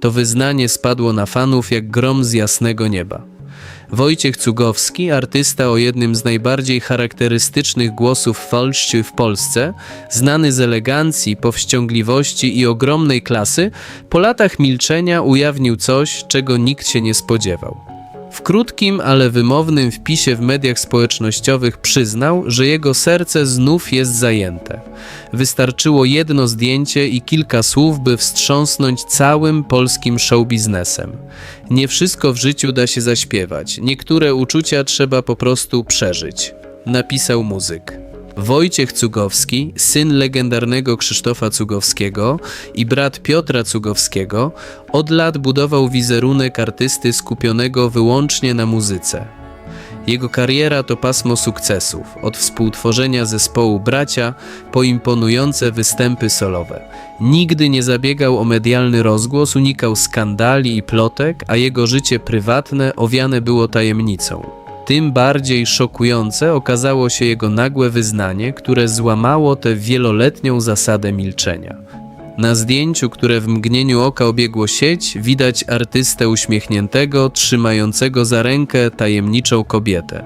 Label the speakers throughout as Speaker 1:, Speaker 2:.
Speaker 1: To wyznanie spadło na fanów jak grom z jasnego nieba. Wojciech Cugowski, artysta o jednym z najbardziej charakterystycznych głosów falszczy w Polsce, znany z elegancji, powściągliwości i ogromnej klasy, po latach milczenia ujawnił coś, czego nikt się nie spodziewał. W krótkim, ale wymownym wpisie w mediach społecznościowych przyznał, że jego serce znów jest zajęte. Wystarczyło jedno zdjęcie i kilka słów, by wstrząsnąć całym polskim showbiznesem. Nie wszystko w życiu da się zaśpiewać, niektóre uczucia trzeba po prostu przeżyć, napisał muzyk. Wojciech Cugowski, syn legendarnego Krzysztofa Cugowskiego i brat Piotra Cugowskiego, od lat budował wizerunek artysty skupionego wyłącznie na muzyce. Jego kariera to pasmo sukcesów, od współtworzenia zespołu Bracia po imponujące występy solowe. Nigdy nie zabiegał o medialny rozgłos, unikał skandali i plotek, a jego życie prywatne owiane było tajemnicą. Tym bardziej szokujące okazało się jego nagłe wyznanie, które złamało tę wieloletnią zasadę milczenia. Na zdjęciu, które w mgnieniu oka obiegło sieć, widać artystę uśmiechniętego, trzymającego za rękę tajemniczą kobietę.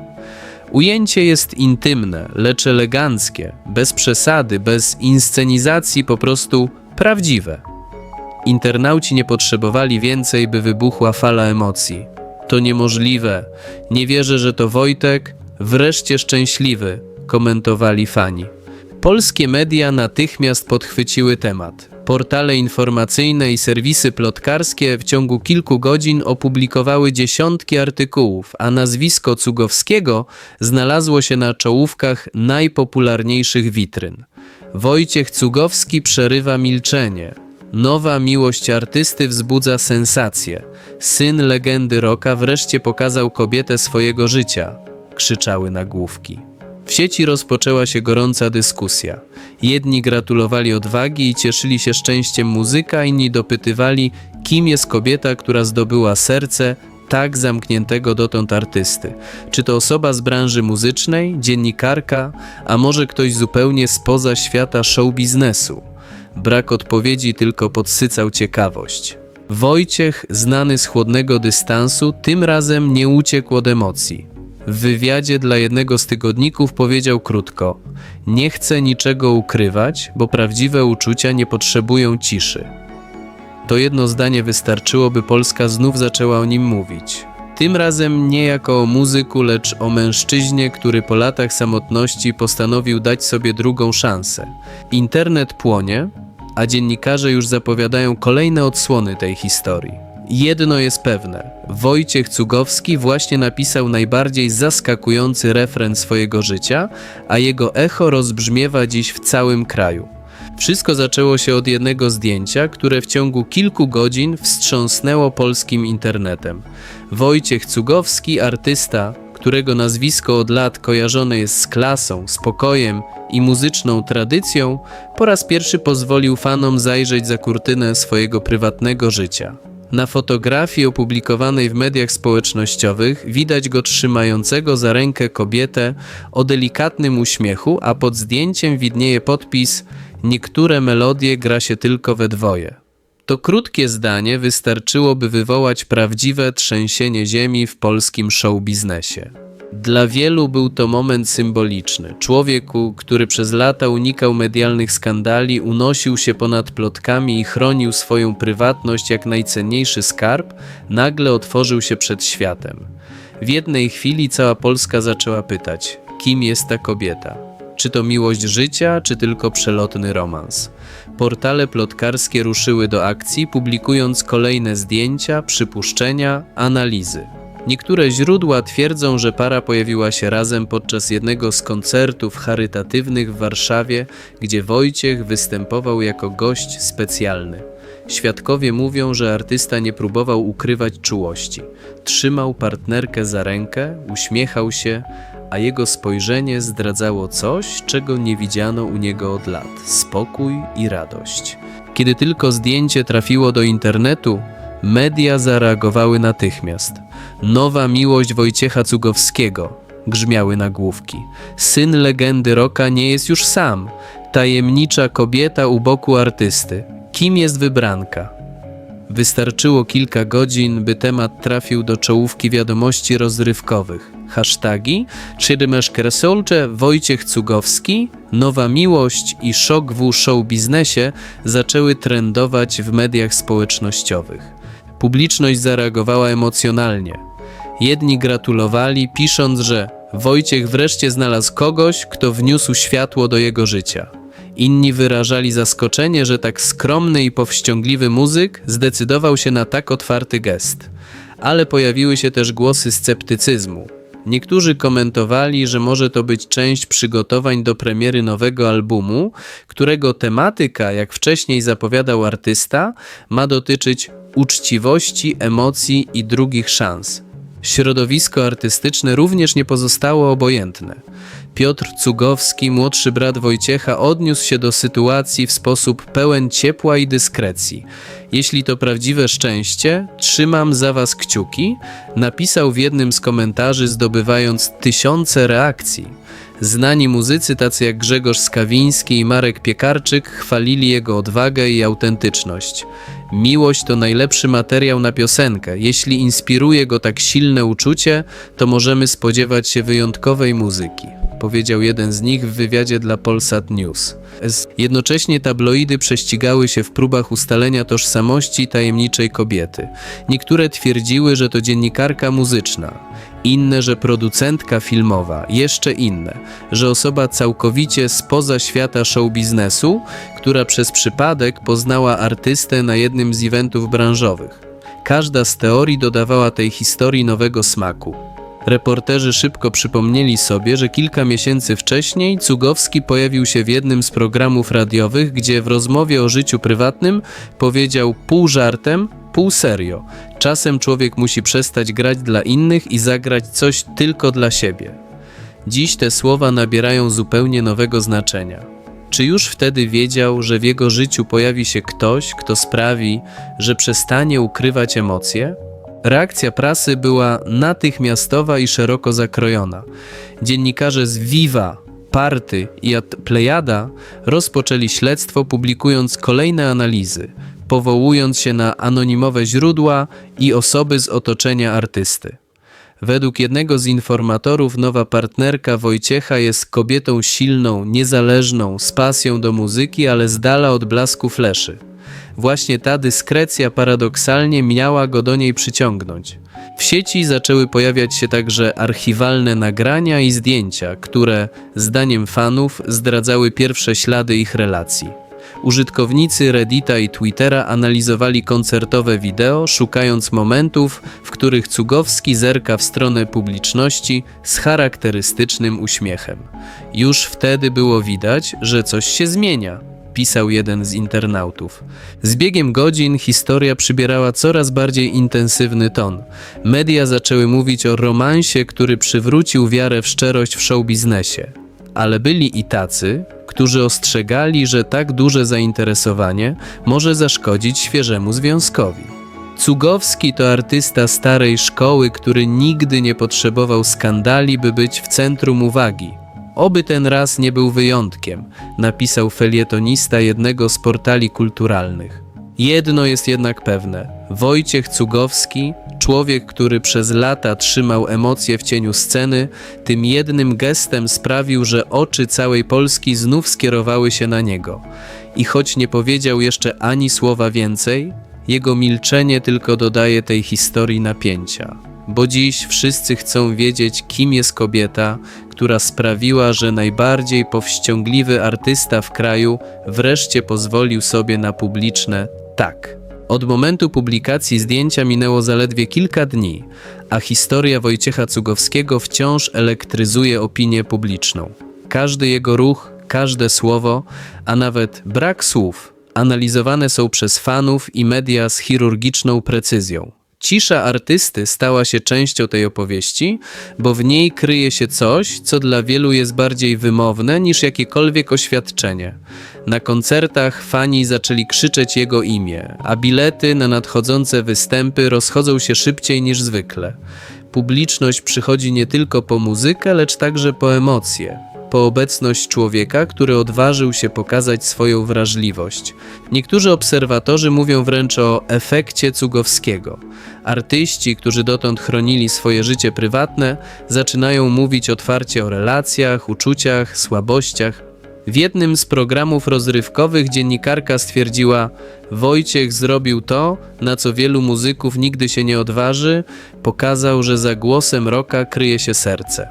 Speaker 1: Ujęcie jest intymne, lecz eleganckie, bez przesady, bez inscenizacji, po prostu prawdziwe. Internauci nie potrzebowali więcej, by wybuchła fala emocji. To niemożliwe. Nie wierzę, że to Wojtek. Wreszcie szczęśliwy, komentowali fani. Polskie media natychmiast podchwyciły temat. Portale informacyjne i serwisy plotkarskie w ciągu kilku godzin opublikowały dziesiątki artykułów, a nazwisko Cugowskiego znalazło się na czołówkach najpopularniejszych witryn. Wojciech Cugowski przerywa milczenie. Nowa miłość artysty wzbudza sensację. Syn legendy roka wreszcie pokazał kobietę swojego życia, krzyczały nagłówki. W sieci rozpoczęła się gorąca dyskusja. Jedni gratulowali odwagi i cieszyli się szczęściem muzyka, inni dopytywali, kim jest kobieta, która zdobyła serce tak zamkniętego dotąd artysty. Czy to osoba z branży muzycznej, dziennikarka, a może ktoś zupełnie spoza świata show biznesu? Brak odpowiedzi tylko podsycał ciekawość. Wojciech, znany z chłodnego dystansu, tym razem nie uciekł od emocji. W wywiadzie dla jednego z tygodników powiedział krótko: Nie chcę niczego ukrywać, bo prawdziwe uczucia nie potrzebują ciszy. To jedno zdanie wystarczyło, by Polska znów zaczęła o nim mówić. Tym razem nie jako o muzyku, lecz o mężczyźnie, który po latach samotności postanowił dać sobie drugą szansę. Internet płonie, a dziennikarze już zapowiadają kolejne odsłony tej historii. Jedno jest pewne: Wojciech Cugowski właśnie napisał najbardziej zaskakujący refren swojego życia, a jego echo rozbrzmiewa dziś w całym kraju. Wszystko zaczęło się od jednego zdjęcia, które w ciągu kilku godzin wstrząsnęło polskim internetem. Wojciech Cugowski, artysta, którego nazwisko od lat kojarzone jest z klasą, spokojem i muzyczną tradycją, po raz pierwszy pozwolił fanom zajrzeć za kurtynę swojego prywatnego życia. Na fotografii opublikowanej w mediach społecznościowych widać go trzymającego za rękę kobietę o delikatnym uśmiechu, a pod zdjęciem widnieje podpis Niektóre melodie gra się tylko we dwoje. To krótkie zdanie wystarczyłoby wywołać prawdziwe trzęsienie ziemi w polskim showbiznesie. Dla wielu był to moment symboliczny. Człowieku, który przez lata unikał medialnych skandali, unosił się ponad plotkami i chronił swoją prywatność jak najcenniejszy skarb, nagle otworzył się przed światem. W jednej chwili cała Polska zaczęła pytać, kim jest ta kobieta? Czy to miłość życia, czy tylko przelotny romans? Portale plotkarskie ruszyły do akcji, publikując kolejne zdjęcia, przypuszczenia, analizy. Niektóre źródła twierdzą, że para pojawiła się razem podczas jednego z koncertów charytatywnych w Warszawie, gdzie Wojciech występował jako gość specjalny. Świadkowie mówią, że artysta nie próbował ukrywać czułości. Trzymał partnerkę za rękę, uśmiechał się, a jego spojrzenie zdradzało coś, czego nie widziano u niego od lat spokój i radość. Kiedy tylko zdjęcie trafiło do internetu, media zareagowały natychmiast. Nowa miłość Wojciecha Cugowskiego grzmiały nagłówki. Syn legendy roka nie jest już sam. Tajemnicza kobieta u boku artysty. Kim jest wybranka? Wystarczyło kilka godzin, by temat trafił do czołówki wiadomości rozrywkowych. Hashtagi Czyrymesz Kresolcze, Wojciech Cugowski, Nowa Miłość i Szok w show biznesie zaczęły trendować w mediach społecznościowych. Publiczność zareagowała emocjonalnie. Jedni gratulowali, pisząc, że Wojciech wreszcie znalazł kogoś, kto wniósł światło do jego życia. Inni wyrażali zaskoczenie, że tak skromny i powściągliwy muzyk zdecydował się na tak otwarty gest. Ale pojawiły się też głosy sceptycyzmu. Niektórzy komentowali, że może to być część przygotowań do premiery nowego albumu, którego tematyka, jak wcześniej zapowiadał artysta, ma dotyczyć uczciwości, emocji i drugich szans. Środowisko artystyczne również nie pozostało obojętne. Piotr Cugowski, młodszy brat Wojciecha, odniósł się do sytuacji w sposób pełen ciepła i dyskrecji. Jeśli to prawdziwe szczęście, trzymam za was kciuki, napisał w jednym z komentarzy, zdobywając tysiące reakcji. Znani muzycy tacy jak Grzegorz Skawiński i Marek Piekarczyk chwalili jego odwagę i autentyczność. Miłość to najlepszy materiał na piosenkę. Jeśli inspiruje go tak silne uczucie, to możemy spodziewać się wyjątkowej muzyki, powiedział jeden z nich w wywiadzie dla Polsat News. Jednocześnie tabloidy prześcigały się w próbach ustalenia tożsamości tajemniczej kobiety. Niektóre twierdziły, że to dziennikarka muzyczna, inne, że producentka filmowa, jeszcze inne, że osoba całkowicie spoza świata show biznesu, która przez przypadek poznała artystę na jednym z eventów branżowych. Każda z teorii dodawała tej historii nowego smaku. Reporterzy szybko przypomnieli sobie, że kilka miesięcy wcześniej Cugowski pojawił się w jednym z programów radiowych, gdzie w rozmowie o życiu prywatnym powiedział pół żartem, pół serio. Czasem człowiek musi przestać grać dla innych i zagrać coś tylko dla siebie. Dziś te słowa nabierają zupełnie nowego znaczenia. Czy już wtedy wiedział, że w jego życiu pojawi się ktoś, kto sprawi, że przestanie ukrywać emocje? Reakcja prasy była natychmiastowa i szeroko zakrojona. Dziennikarze z Viva, Party i Plejada rozpoczęli śledztwo, publikując kolejne analizy, powołując się na anonimowe źródła i osoby z otoczenia artysty. Według jednego z informatorów nowa partnerka Wojciecha jest kobietą silną, niezależną, z pasją do muzyki, ale z dala od blasku fleszy. Właśnie ta dyskrecja paradoksalnie miała go do niej przyciągnąć. W sieci zaczęły pojawiać się także archiwalne nagrania i zdjęcia, które, zdaniem fanów, zdradzały pierwsze ślady ich relacji. Użytkownicy Reddita i Twittera analizowali koncertowe wideo, szukając momentów, w których Cugowski zerka w stronę publiczności z charakterystycznym uśmiechem. Już wtedy było widać, że coś się zmienia pisał jeden z internautów. Z biegiem godzin historia przybierała coraz bardziej intensywny ton. Media zaczęły mówić o romansie, który przywrócił wiarę w szczerość w showbiznesie. Ale byli i tacy, którzy ostrzegali, że tak duże zainteresowanie może zaszkodzić świeżemu związkowi. Cugowski to artysta starej szkoły, który nigdy nie potrzebował skandali, by być w centrum uwagi. Oby ten raz nie był wyjątkiem, napisał felietonista jednego z portali kulturalnych. Jedno jest jednak pewne: Wojciech Cugowski, człowiek, który przez lata trzymał emocje w cieniu sceny, tym jednym gestem sprawił, że oczy całej Polski znów skierowały się na niego. I choć nie powiedział jeszcze ani słowa więcej, jego milczenie tylko dodaje tej historii napięcia. Bo dziś wszyscy chcą wiedzieć, kim jest kobieta, która sprawiła, że najbardziej powściągliwy artysta w kraju wreszcie pozwolił sobie na publiczne tak. Od momentu publikacji zdjęcia minęło zaledwie kilka dni, a historia Wojciecha Cugowskiego wciąż elektryzuje opinię publiczną. Każdy jego ruch, każde słowo, a nawet brak słów analizowane są przez fanów i media z chirurgiczną precyzją. Cisza artysty stała się częścią tej opowieści, bo w niej kryje się coś, co dla wielu jest bardziej wymowne niż jakiekolwiek oświadczenie. Na koncertach fani zaczęli krzyczeć jego imię, a bilety na nadchodzące występy rozchodzą się szybciej niż zwykle. Publiczność przychodzi nie tylko po muzykę, lecz także po emocje, po obecność człowieka, który odważył się pokazać swoją wrażliwość. Niektórzy obserwatorzy mówią wręcz o efekcie Cugowskiego. Artyści, którzy dotąd chronili swoje życie prywatne, zaczynają mówić otwarcie o relacjach, uczuciach, słabościach. W jednym z programów rozrywkowych dziennikarka stwierdziła: Wojciech zrobił to, na co wielu muzyków nigdy się nie odważy, pokazał, że za głosem roka kryje się serce.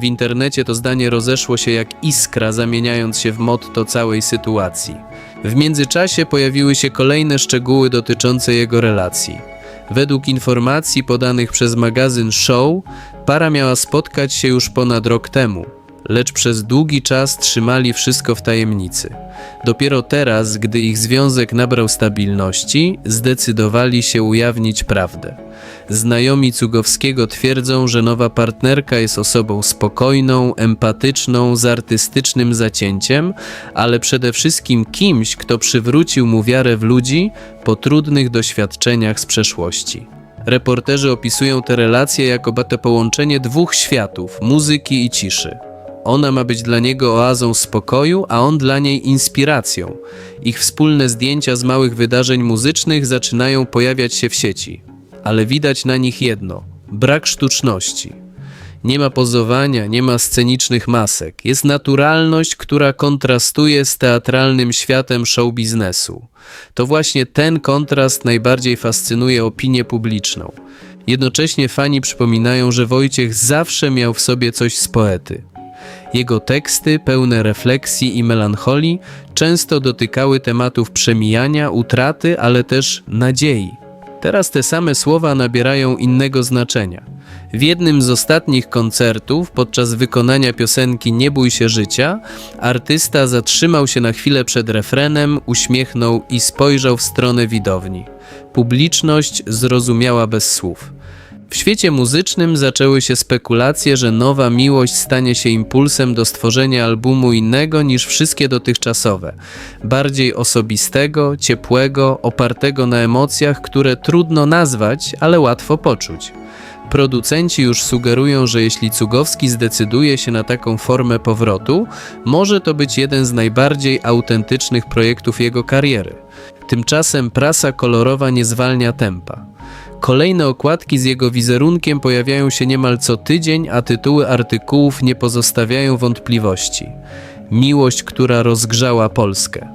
Speaker 1: W internecie to zdanie rozeszło się jak iskra, zamieniając się w motto całej sytuacji. W międzyczasie pojawiły się kolejne szczegóły dotyczące jego relacji. Według informacji podanych przez magazyn Show, para miała spotkać się już ponad rok temu, lecz przez długi czas trzymali wszystko w tajemnicy. Dopiero teraz, gdy ich związek nabrał stabilności, zdecydowali się ujawnić prawdę. Znajomi Cugowskiego twierdzą, że nowa partnerka jest osobą spokojną, empatyczną, z artystycznym zacięciem, ale przede wszystkim kimś, kto przywrócił mu wiarę w ludzi po trudnych doświadczeniach z przeszłości. Reporterzy opisują te relacje jako to połączenie dwóch światów muzyki i ciszy. Ona ma być dla niego oazą spokoju, a on dla niej inspiracją. Ich wspólne zdjęcia z małych wydarzeń muzycznych zaczynają pojawiać się w sieci, ale widać na nich jedno: brak sztuczności. Nie ma pozowania, nie ma scenicznych masek. Jest naturalność, która kontrastuje z teatralnym światem show biznesu. To właśnie ten kontrast najbardziej fascynuje opinię publiczną. Jednocześnie fani przypominają, że Wojciech zawsze miał w sobie coś z poety. Jego teksty, pełne refleksji i melancholii, często dotykały tematów przemijania, utraty, ale też nadziei. Teraz te same słowa nabierają innego znaczenia. W jednym z ostatnich koncertów, podczas wykonania piosenki Nie bój się życia, artysta zatrzymał się na chwilę przed refrenem, uśmiechnął i spojrzał w stronę widowni. Publiczność zrozumiała bez słów. W świecie muzycznym zaczęły się spekulacje, że nowa miłość stanie się impulsem do stworzenia albumu innego niż wszystkie dotychczasowe, bardziej osobistego, ciepłego, opartego na emocjach, które trudno nazwać, ale łatwo poczuć. Producenci już sugerują, że jeśli Cugowski zdecyduje się na taką formę powrotu, może to być jeden z najbardziej autentycznych projektów jego kariery. Tymczasem prasa kolorowa nie zwalnia tempa. Kolejne okładki z jego wizerunkiem pojawiają się niemal co tydzień, a tytuły artykułów nie pozostawiają wątpliwości. Miłość, która rozgrzała Polskę.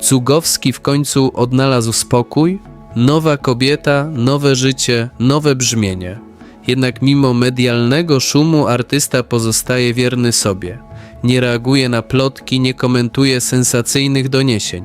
Speaker 1: Cugowski w końcu odnalazł spokój, nowa kobieta, nowe życie, nowe brzmienie. Jednak mimo medialnego szumu artysta pozostaje wierny sobie. Nie reaguje na plotki, nie komentuje sensacyjnych doniesień.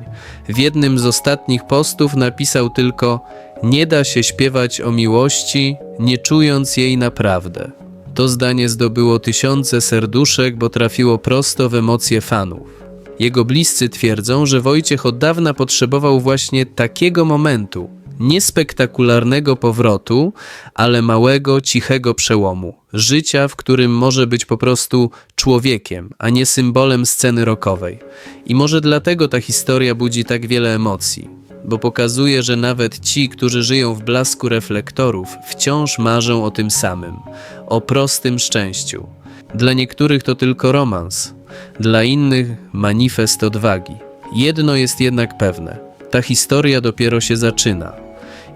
Speaker 1: W jednym z ostatnich postów napisał tylko: Nie da się śpiewać o miłości, nie czując jej naprawdę. To zdanie zdobyło tysiące serduszek, bo trafiło prosto w emocje fanów. Jego bliscy twierdzą, że Wojciech od dawna potrzebował właśnie takiego momentu, nie spektakularnego powrotu, ale małego, cichego przełomu. Życia, w którym może być po prostu człowiekiem, a nie symbolem sceny rockowej. I może dlatego ta historia budzi tak wiele emocji, bo pokazuje, że nawet ci, którzy żyją w blasku reflektorów, wciąż marzą o tym samym o prostym szczęściu. Dla niektórych to tylko romans, dla innych manifest odwagi. Jedno jest jednak pewne: ta historia dopiero się zaczyna.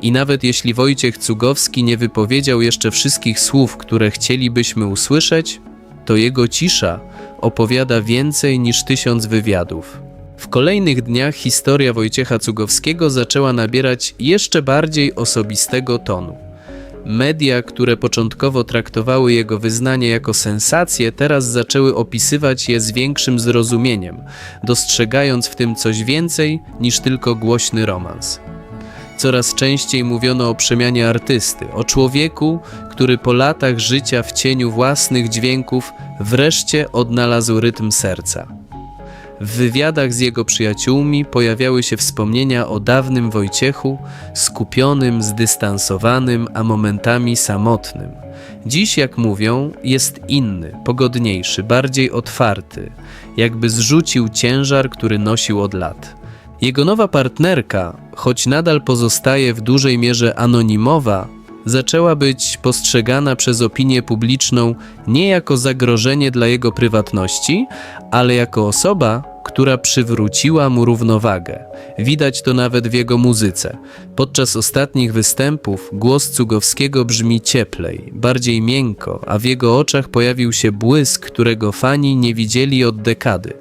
Speaker 1: I nawet jeśli Wojciech Cugowski nie wypowiedział jeszcze wszystkich słów, które chcielibyśmy usłyszeć, to jego cisza opowiada więcej niż tysiąc wywiadów. W kolejnych dniach historia Wojciecha Cugowskiego zaczęła nabierać jeszcze bardziej osobistego tonu. Media, które początkowo traktowały jego wyznanie jako sensację, teraz zaczęły opisywać je z większym zrozumieniem, dostrzegając w tym coś więcej niż tylko głośny romans. Coraz częściej mówiono o przemianie artysty, o człowieku, który po latach życia w cieniu własnych dźwięków wreszcie odnalazł rytm serca. W wywiadach z jego przyjaciółmi pojawiały się wspomnienia o dawnym Wojciechu, skupionym, zdystansowanym, a momentami samotnym. Dziś, jak mówią, jest inny, pogodniejszy, bardziej otwarty, jakby zrzucił ciężar, który nosił od lat. Jego nowa partnerka, choć nadal pozostaje w dużej mierze anonimowa, zaczęła być postrzegana przez opinię publiczną nie jako zagrożenie dla jego prywatności, ale jako osoba, która przywróciła mu równowagę. Widać to nawet w jego muzyce. Podczas ostatnich występów głos Cugowskiego brzmi cieplej, bardziej miękko, a w jego oczach pojawił się błysk, którego fani nie widzieli od dekady.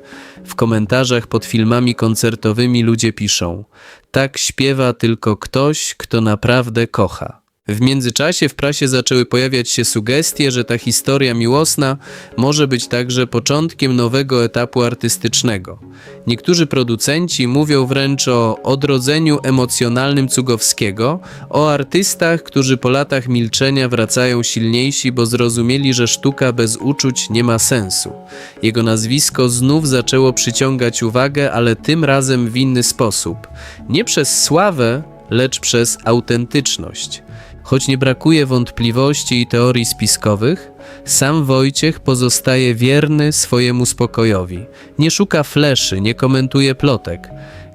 Speaker 1: W komentarzach pod filmami koncertowymi ludzie piszą: Tak śpiewa tylko ktoś, kto naprawdę kocha. W międzyczasie w prasie zaczęły pojawiać się sugestie, że ta historia miłosna może być także początkiem nowego etapu artystycznego. Niektórzy producenci mówią wręcz o odrodzeniu emocjonalnym Cugowskiego, o artystach, którzy po latach milczenia wracają silniejsi, bo zrozumieli, że sztuka bez uczuć nie ma sensu. Jego nazwisko znów zaczęło przyciągać uwagę, ale tym razem w inny sposób. Nie przez sławę, lecz przez autentyczność. Choć nie brakuje wątpliwości i teorii spiskowych, sam Wojciech pozostaje wierny swojemu spokojowi. Nie szuka fleszy, nie komentuje plotek.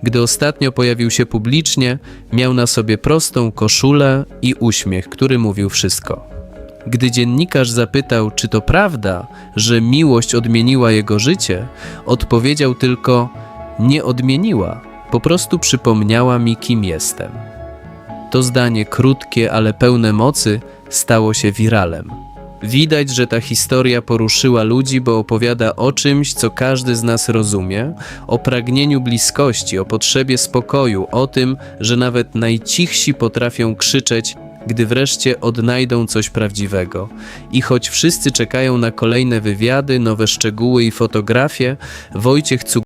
Speaker 1: Gdy ostatnio pojawił się publicznie, miał na sobie prostą koszulę i uśmiech, który mówił wszystko. Gdy dziennikarz zapytał, czy to prawda, że miłość odmieniła jego życie, odpowiedział tylko: Nie odmieniła, po prostu przypomniała mi, kim jestem. To zdanie krótkie, ale pełne mocy stało się wiralem. Widać, że ta historia poruszyła ludzi, bo opowiada o czymś, co każdy z nas rozumie, o pragnieniu bliskości, o potrzebie spokoju, o tym, że nawet najcichsi potrafią krzyczeć, gdy wreszcie odnajdą coś prawdziwego. I choć wszyscy czekają na kolejne wywiady, nowe szczegóły i fotografie, Wojciech Cug